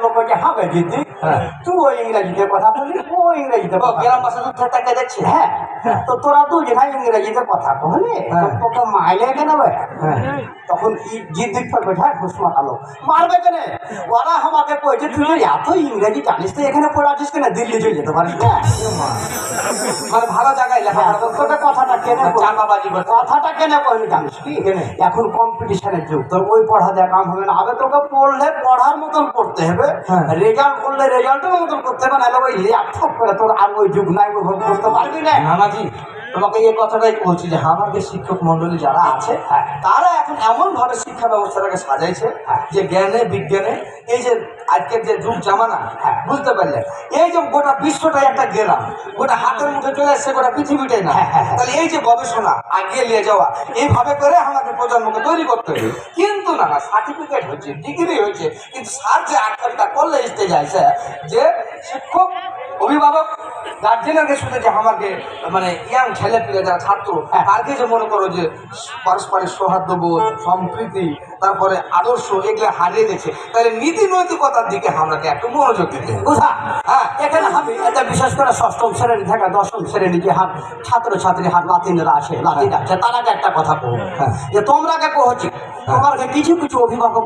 লোক হবে দিদি হ্যাঁ। তুই ওই ইংরেজিতে কথা বলি ও ইংরেজিতে দেখছি। হ্যাঁ। হ্যাঁ। তো তোরা তো যেখানে ইংরেজিতে কথা বলে। তোকে মাইলে কেন। তখন কি জিদ ঘুষ মারবে কেন? ওরা আমাকে তুই এত ইংরেজি জানিস তো এখানে পড়ে আছিস কেন? দিল্লি চলে যেতে পারিস না? মানে ভালো জায়গায় লেখা হ্যাঁ, কথাটা কেনে চাপাবাজি কথাটা কেন কইনি জানিস কি এখন কম্পিটিশনের যুগ তোর ওই পড়া দেখ কাম হবে না। আগে তোকে পড়লে পড়ার মতন পড়তে হবে। হ্যাঁ। রেজাল্ট করলে রেজাল্টের মতন করতে হবে নাহলে ওই ল্যাপটপ করে তোর আর ওই যুগ নাই করতে পারবি না। নানাজি তোমাকে এই কথাটাই বলছি যে আমাদের শিক্ষক মন্ডলী যারা আছে হ্যাঁ। তারা এখন এমন ভাবে শিক্ষা ব্যবস্থাটাকে সাজাইছে যে জ্ঞানে বিজ্ঞানে এই যে আজকের যে যুগ জামানা হ্যাঁ। বুঝতে পারলে এই যে গোটা বিশ্বটাই একটা গেলাম গোটা হাতের মুখে চলে আসছে গোটা পৃথিবীটাই না হ্যাঁ, হ্যাঁ, হ্যাঁ। তাহলে এই যে গবেষণা আগিয়ে নিয়ে যাওয়া এইভাবে করে আমাদের প্রজন্মকে তৈরি করতে হবে কিন্তু না না সার্টিফিকেট হচ্ছে ডিগ্রি হয়েছে কিন্তু স্যার যে আটকালটা করলে স্টেজে আছে যে শিক্ষক অভিভাবক গার্জেনের শুধু যে আমাকে মানে ইয়াং ছেলে পেলে যারা ছাত্র তাকে যে মনে করো যে পারস্পরিক সৌহার্দ্যবোধ সম্প্রীতি তারপরে আদর্শ এগুলো হারিয়ে দিচ্ছে তাহলে নীতি নৈতিকতার দিকে আমাকে একটু মনোযোগ দিতে। বুঝা? হ্যাঁ এখানে আমি এটা বিশেষ করে ষষ্ঠম শ্রেণি থেকে দশম শ্রেণি যে হাত ছাত্র ছাত্রী হাত লাতিনরা আছে লাতিন আছে তারাকে একটা কথা কো হ্যাঁ। যে তোমরা কে হচ্ছে তোমার কিছু কিছু অভিভাবক